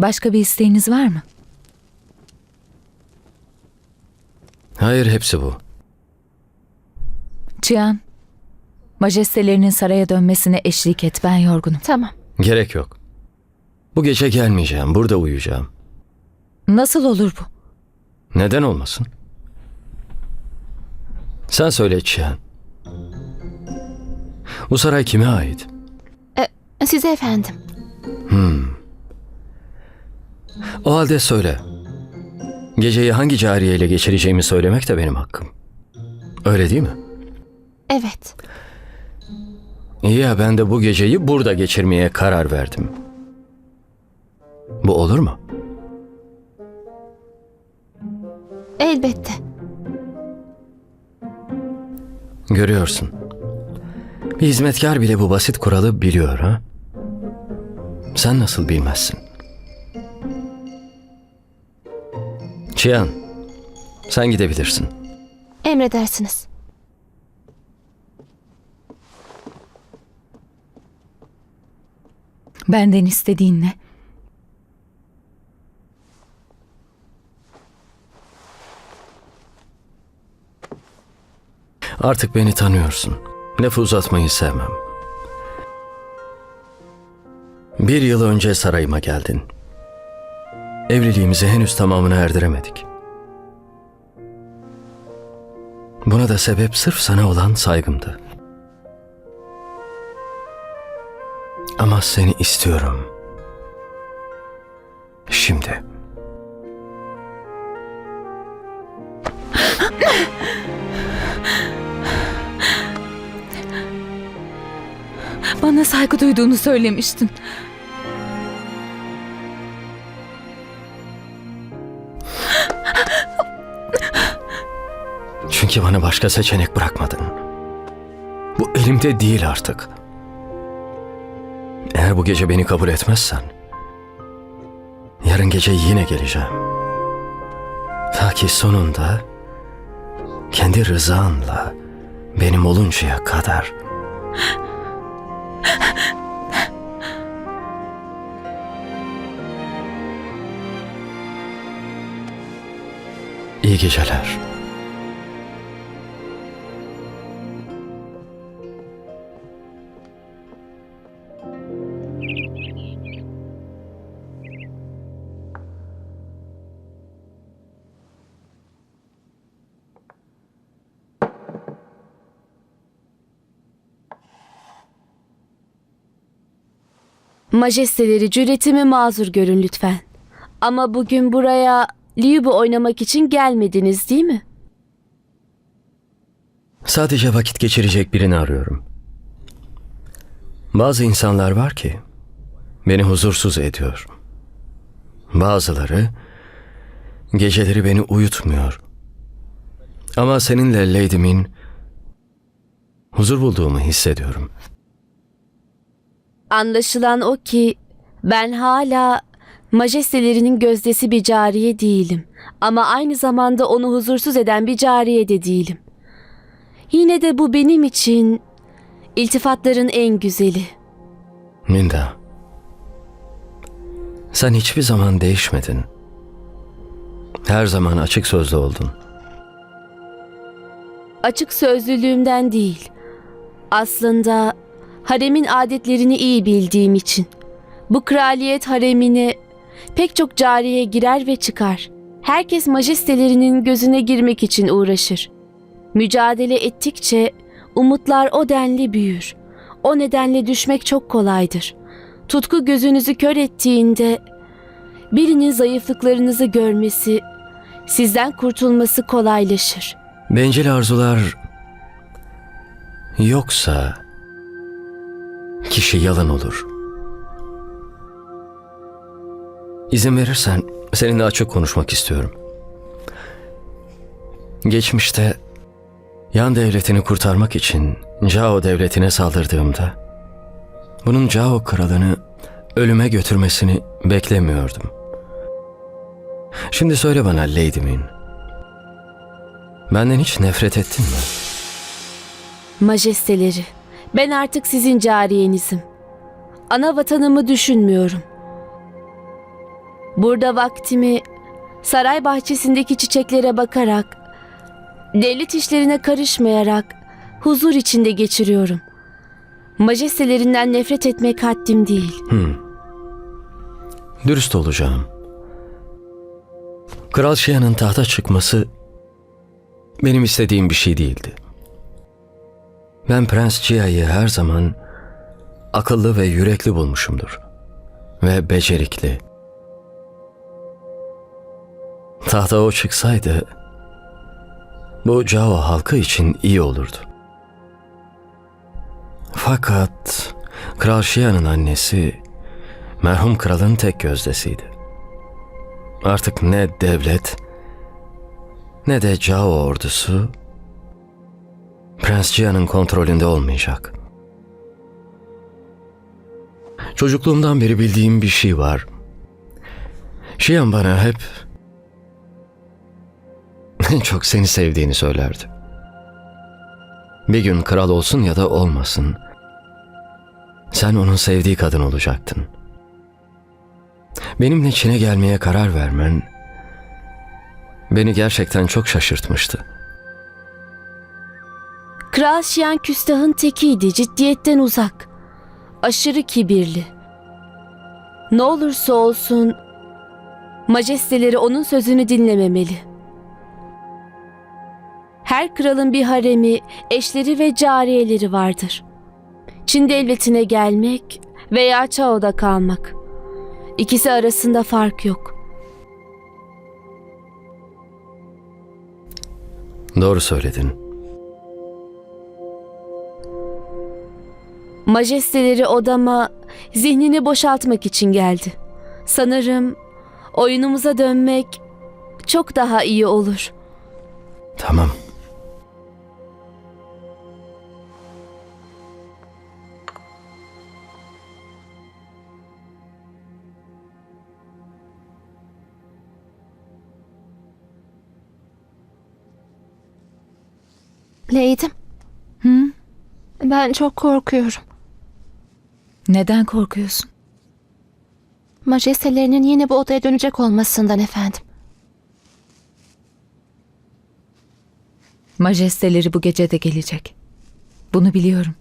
Başka bir isteğiniz var mı? Hayır hepsi bu. Cihan, majestelerinin saraya dönmesine eşlik et. Ben yorgunum. Tamam. Gerek yok. Bu gece gelmeyeceğim. Burada uyuyacağım. Nasıl olur bu? Neden olmasın? Sen söyle Çiyan. Bu saray kime ait? Size efendim. O halde söyle. Geceyi hangi cariyeyle geçireceğimi söylemek de benim hakkım. Öyle değil mi? Evet. İyi ya ben de bu geceyi burada geçirmeye karar verdim. Bu olur mu? Elbette. Görüyorsun. Bir hizmetkar bile bu basit kuralı biliyor ha? Sen nasıl bilmezsin? Çiyan, sen gidebilirsin. Emredersiniz. Benden istediğin ne? Artık beni tanıyorsun. Lafı uzatmayı sevmem. Bir yıl önce sarayıma geldin. Evliliğimizi henüz tamamına erdiremedik. Buna da sebep sırf sana olan saygımdı. Ama seni istiyorum. Şimdi. Bana saygı duyduğunu söylemiştin. Çünkü bana başka seçenek bırakmadın. Bu elimde değil artık. Eğer bu gece beni kabul etmezsen, yarın gece yine geleceğim. Ta ki sonunda kendi rızanla benim oluncaya kadar. İyi geceler. Majesteleri cüretimi mazur görün lütfen. Ama bugün buraya Liubu oynamak için gelmediniz değil mi? Sadece vakit geçirecek birini arıyorum. Bazı insanlar var ki beni huzursuz ediyor. Bazıları geceleri beni uyutmuyor. Ama seninle Lady Min huzur bulduğumu hissediyorum. Anlaşılan o ki ben hala majestelerinin gözdesi bir cariye değilim. Ama aynı zamanda onu huzursuz eden bir cariye de değilim. Yine de bu benim için iltifatların en güzeli. Minda, sen hiçbir zaman değişmedin. Her zaman açık sözlü oldun. Açık sözlülüğümden değil. Aslında haremin adetlerini iyi bildiğim için. Bu kraliyet haremine pek çok cariye girer ve çıkar. Herkes majestelerinin gözüne girmek için uğraşır. Mücadele ettikçe umutlar o denli büyür. O nedenle düşmek çok kolaydır. Tutku gözünüzü kör ettiğinde birinin zayıflıklarınızı görmesi, sizden kurtulması kolaylaşır. Bencil arzular yoksa kişi yalan olur. İzin verirsen seninle açık konuşmak istiyorum. Geçmişte Yan devletini kurtarmak için Cao devletine saldırdığımda bunun Cao kralını ölüme götürmesini beklemiyordum. Şimdi söyle bana Lady Min. Benden hiç nefret ettin mi? Majesteleri, ben artık sizin cariyenizim. Ana vatanımı düşünmüyorum. Burada vaktimi saray bahçesindeki çiçeklere bakarak, devlet işlerine karışmayarak huzur içinde geçiriyorum. Majestelerinden nefret etmek haddim değil. Dürüst olacağım. Kral Şia'nın tahta çıkması benim istediğim bir şey değildi. Ben Prens Chia'yı her zaman akıllı ve yürekli bulmuşumdur. Ve becerikli. Tahta o çıksaydı bu Cao halkı için iyi olurdu. Fakat Kral Şia'nın annesi merhum kralın tek gözdesiydi. Artık ne devlet ne de Cao ordusu Prens Cihan'ın kontrolünde olmayacak. Çocukluğumdan beri bildiğim bir şey var. Şiyan bana hep çok seni sevdiğini söylerdi. Bir gün kral olsun ya da olmasın. Sen onun sevdiği kadın olacaktın. Benimle Çin'e gelmeye karar vermen beni gerçekten çok şaşırtmıştı. Kral Şiyan küstahın tekiydi, ciddiyetten uzak. Aşırı kibirli. Ne olursa olsun majesteleri onun sözünü dinlememeli. Her kralın bir haremi, eşleri ve cariyeleri vardır. Çin devletine gelmek veya Chao'da kalmak. İkisi arasında fark yok. Doğru söyledin. Majesteleri odama zihnini boşaltmak için geldi. Sanırım oyunumuza dönmek çok daha iyi olur. Tamam. Leydim. Hı? Ben çok korkuyorum. Neden korkuyorsun? Majestelerinin yine bu odaya dönecek olmasından efendim. Majesteleri bu gece de gelecek. Bunu biliyorum.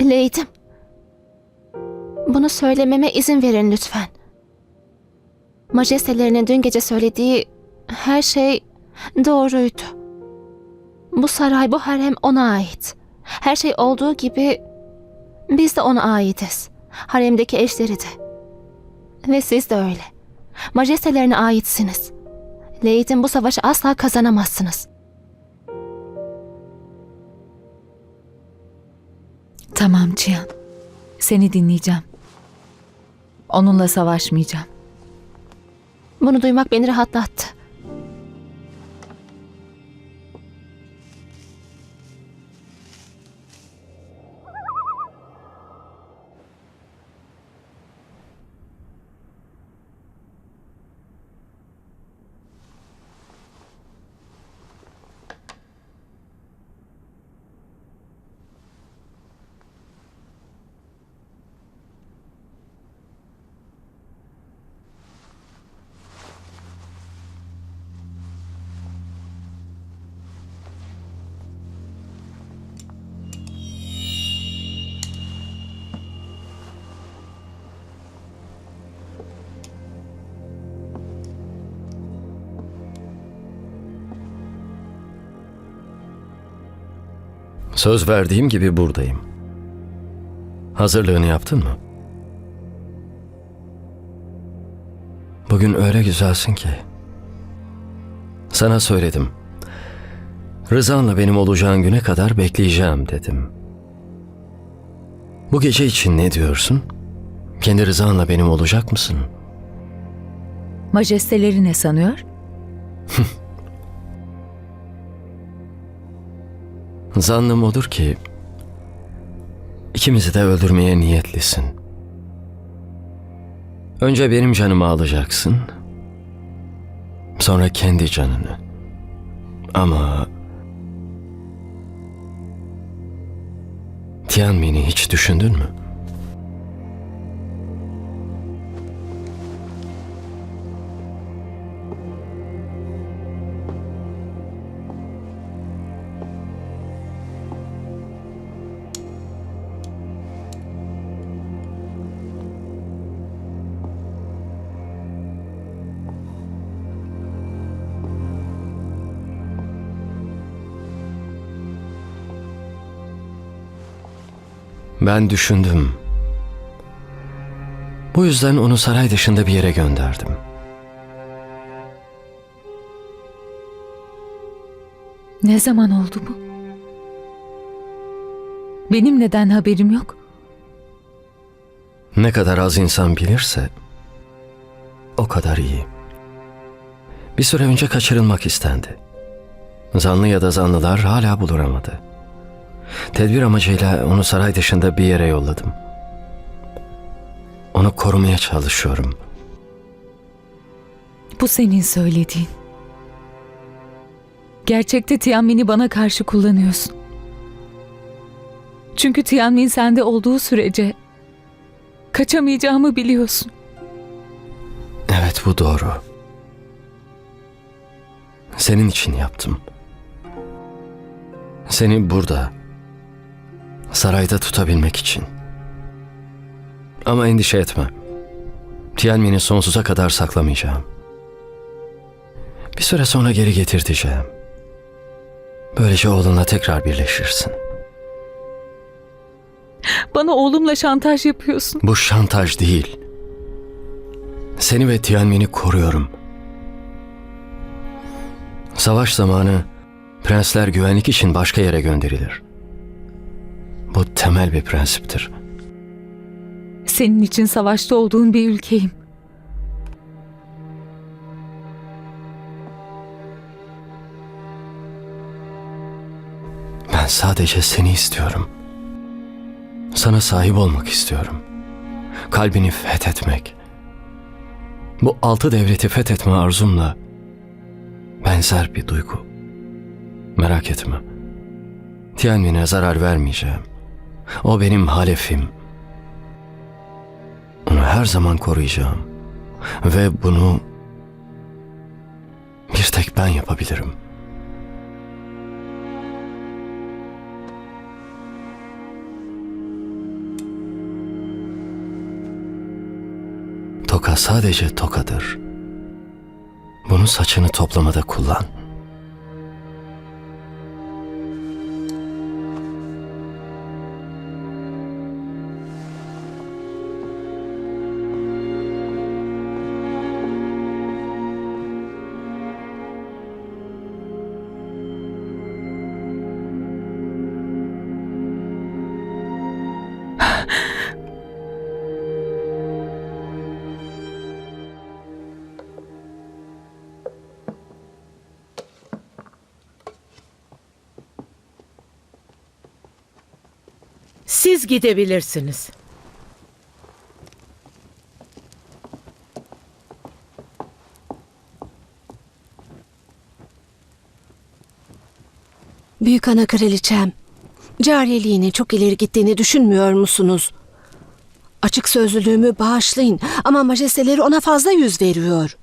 Leydim. Bunu söylememe izin verin lütfen. Majestelerinin dün gece söylediği her şey doğruydu. Bu saray, bu harem ona ait. Her şey olduğu gibi biz de ona aitiz. Haremdeki eşleri de. Ve siz de öyle. Majestelerine aitsiniz. Leydim bu savaşı asla kazanamazsınız. Tamam Cihan. Seni dinleyeceğim. Onunla savaşmayacağım. Bunu duymak beni rahatlattı. Söz verdiğim gibi buradayım. Hazırlığını yaptın mı? Bugün öyle güzelsin ki. Sana söyledim. Rızanla benim olacağın güne kadar bekleyeceğim dedim. Bu gece için ne diyorsun? Kendi rızanla benim olacak mısın? Majesteleri ne sanıyor? Zannım odur ki ikimizi de öldürmeye niyetlisin. Önce benim canımı alacaksın. Sonra kendi canını. Ama Tianmin'i hiç düşündün mü? Ben düşündüm. Bu yüzden onu saray dışında bir yere gönderdim. Ne zaman oldu bu? Benim neden haberim yok? Ne kadar az insan bilirse o kadar iyi. Bir süre önce kaçırılmak istendi. Zanlı ya da zanlılar hala bulunamadı. Tedbir amacıyla onu saray dışında bir yere yolladım. Onu korumaya çalışıyorum. Bu senin söylediğin. Gerçekte Tianmin'i bana karşı kullanıyorsun. Çünkü Tianmin sende olduğu sürece kaçamayacağımı biliyorsun. Evet bu doğru. Senin için yaptım. Seni burada, sarayda tutabilmek için. Ama endişe etme. Tianmin'i sonsuza kadar saklamayacağım. Bir süre sonra geri getirteceğim. Böylece oğlunla tekrar birleşirsin. Bana oğlumla şantaj yapıyorsun. Bu şantaj değil. Seni ve Tianmin'i koruyorum. Savaş zamanı prensler güvenlik için başka yere gönderilir. Bu temel bir prensiptir. Senin için savaşta olduğun bir ülkeyim. Ben sadece seni istiyorum. Sana sahip olmak istiyorum. Kalbini fethetmek. Bu altı devleti fethetme arzumla benzer bir duygu. Merak etme. Tianmin'e zarar vermeyeceğim. O benim halefim. Onu her zaman koruyacağım. Ve bunu bir tek ben yapabilirim. Toka sadece tokadır. Bunu saçını toplamada kullan. Siz gidebilirsiniz. Büyük ana kraliçem, cariyeliğinin çok ileri gittiğini düşünmüyor musunuz? Açık sözlülüğümü bağışlayın ama majesteleri ona fazla yüz veriyor.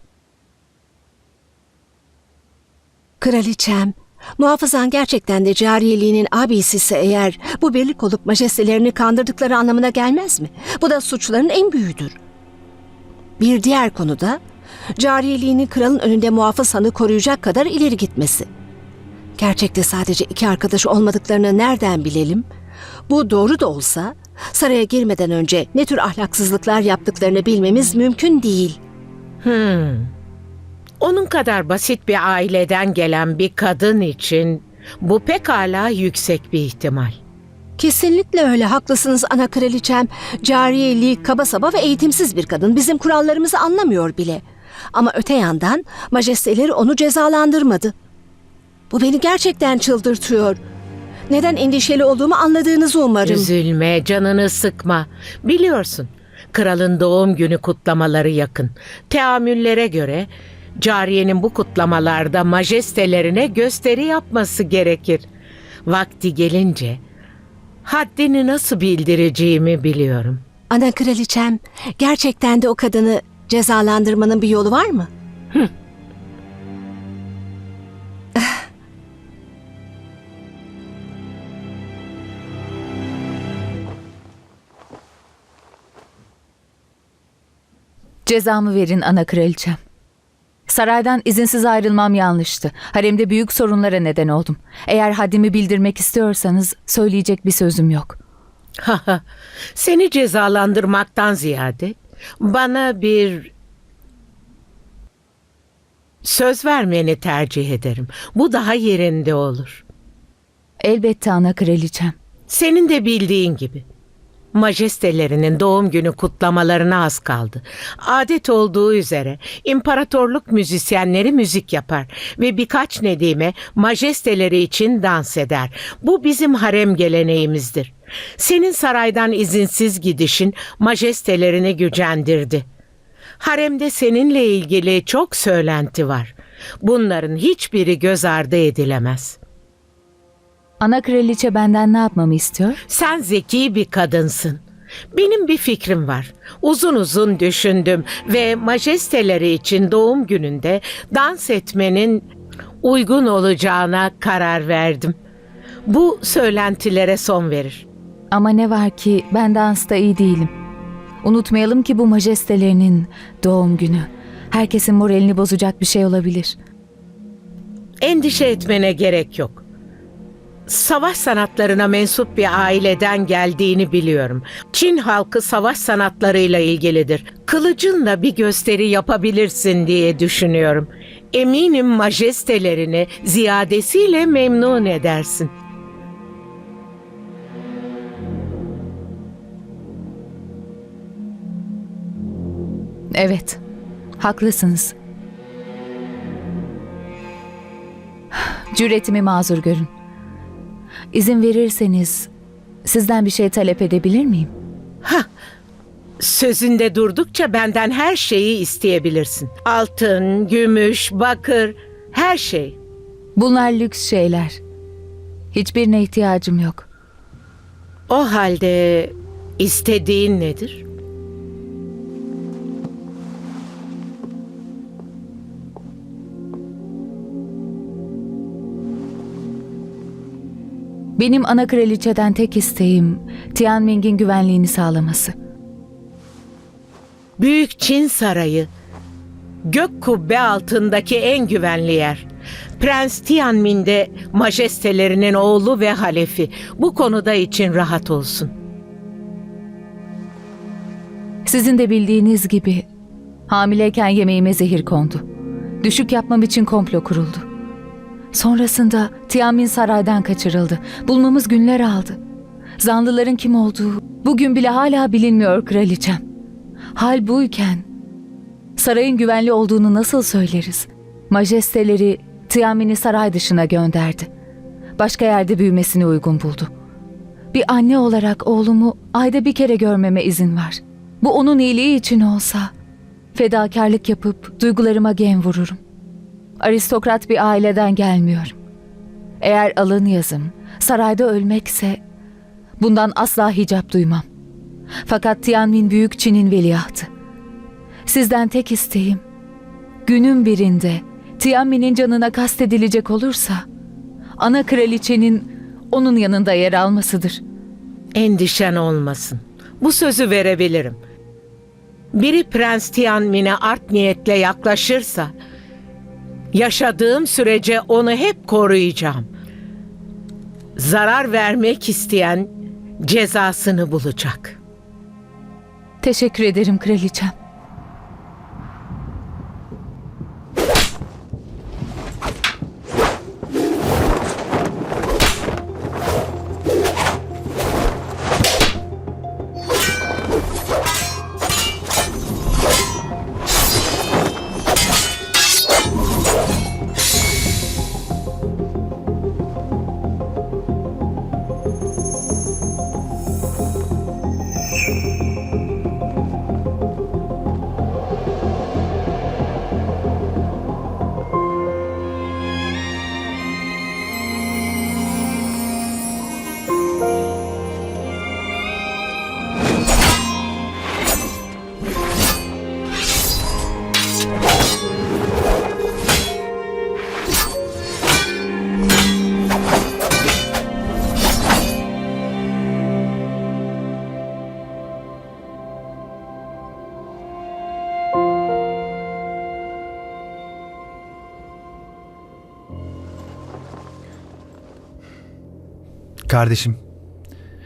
Kraliçem, muhafızan gerçekten de cariyeliğinin abisi ise eğer bu birlik olup majestelerini kandırdıkları anlamına gelmez mi? Bu da suçların en büyüğüdür. Bir diğer konuda cariyeliğinin kralın önünde muhafız hanı koruyacak kadar ileri gitmesi. Gerçekte sadece iki arkadaş olmadıklarını nereden bilelim? Bu doğru da olsa saraya girmeden önce ne tür ahlaksızlıklar yaptıklarını bilmemiz mümkün değil. Onun kadar basit bir aileden gelen bir kadın için bu pekala yüksek bir ihtimal. Kesinlikle öyle haklısınız ana kraliçem. Cariyeli, kaba saba ve eğitimsiz bir kadın. Bizim kurallarımızı anlamıyor bile. Ama öte yandan majesteleri onu cezalandırmadı. Bu beni gerçekten çıldırtıyor. Neden endişeli olduğumu anladığınızı umarım. Üzülme, canını sıkma. Biliyorsun, kralın doğum günü kutlamaları yakın. Teamüllere göre cariyenin bu kutlamalarda majestelerine gösteri yapması gerekir. Vakti gelince Haddini nasıl bildireceğimi biliyorum. Ana kraliçem, gerçekten de o kadını cezalandırmanın bir yolu var mı? Cezamı verin ana kraliçem. Saraydan izinsiz ayrılmam yanlıştı. Haremde büyük sorunlara neden oldum. Eğer haddimi bildirmek istiyorsanız söyleyecek bir sözüm yok. Seni cezalandırmaktan ziyade bana bir söz vermeni tercih ederim. Bu daha yerinde olur. Elbette ana kraliçem. Senin de bildiğin gibi. Majestelerinin doğum günü kutlamalarına az kaldı. Adet olduğu üzere imparatorluk müzisyenleri müzik yapar ve birkaç nedime majesteleri için dans eder. Bu bizim harem geleneğimizdir. Senin saraydan izinsiz gidişin majestelerini gücendirdi. Haremde seninle ilgili çok söylenti var. Bunların hiçbiri göz ardı edilemez.'' Ana kraliçe benden ne yapmamı istiyor? Sen zeki bir kadınsın. Benim bir fikrim var. Uzun uzun düşündüm ve majesteleri için doğum gününde dans etmenin uygun olacağına karar verdim. Bu söylentilere son verir. Ama ne var ki ben dansta iyi değilim. Unutmayalım ki bu majestelerinin doğum günü. Herkesin moralini bozacak bir şey olabilir. Endişe etmene gerek yok. Savaş sanatlarına mensup bir aileden geldiğini biliyorum. Çin halkı savaş sanatlarıyla ilgilidir. Kılıcınla bir gösteri yapabilirsin diye düşünüyorum. Eminim majestelerini ziyadesiyle memnun edersin. Evet, haklısınız. Cüretimi mazur görün. İzin verirseniz sizden bir şey talep edebilir miyim? Sözünde durdukça benden her şeyi isteyebilirsin. Altın, gümüş, bakır, her şey. Bunlar lüks şeyler. Hiçbirine ihtiyacım yok. O halde istediğin nedir? Benim ana kraliçeden tek isteğim Tianming'in güvenliğini sağlaması. Büyük Çin Sarayı gök kubbe altındaki en güvenli yer. Prens Tianmin de majestelerinin oğlu ve halefi. Bu konuda için rahat olsun. Sizin de bildiğiniz gibi hamileyken yemeğime zehir kondu. Düşük yapmam için komplo kuruldu. Sonrasında Tiamin saraydan kaçırıldı. Bulmamız günler aldı. Zanlıların kim olduğu bugün bile hala bilinmiyor kraliçem. Hal buyken sarayın güvenli olduğunu nasıl söyleriz? Majesteleri Tiamin'i saray dışına gönderdi. Başka yerde büyümesini uygun buldu. Bir anne olarak oğlumu ayda bir kere görmeme izin var. Bu onun iyiliği için olsa fedakarlık yapıp duygularıma gem vururum. Aristokrat bir aileden gelmiyorum. Eğer alın yazım sarayda ölmekse bundan asla hicap duymam. Fakat Tianmin Büyük Çin'in veliahtı. Sizden tek isteğim günün birinde Tianmin'in canına kastedilecek olursa ana kraliçenin onun yanında yer almasıdır. Endişen olmasın. Bu sözü verebilirim. Biri Prens Tianmin'e art niyetle yaklaşırsa yaşadığım sürece onu hep koruyacağım. Zarar vermek isteyen cezasını bulacak. Teşekkür ederim kraliçem. Kardeşim,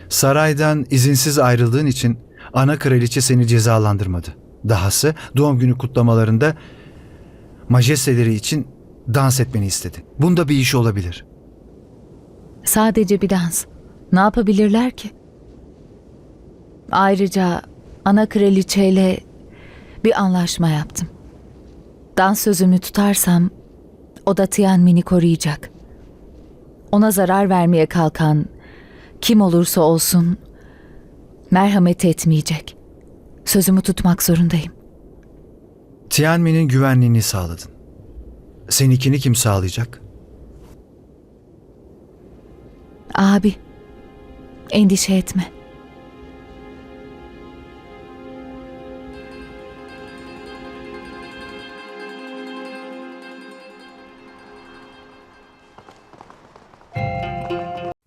saraydan izinsiz ayrıldığın için ana kraliçe seni cezalandırmadı. Dahası doğum günü kutlamalarında majesteleri için dans etmeni istedi. Bunda bir iş olabilir. Sadece bir dans. Ne yapabilirler ki? Ayrıca ana kraliçeyle bir anlaşma yaptım. Dans sözümü tutarsam o da Tianmin'i koruyacak. Ona zarar vermeye kalkan kim olursa olsun merhamet etmeyecek. Sözümü tutmak zorundayım. Tianmen'in güvenliğini sağladın. Seninkini kim sağlayacak? Abi, endişe etme.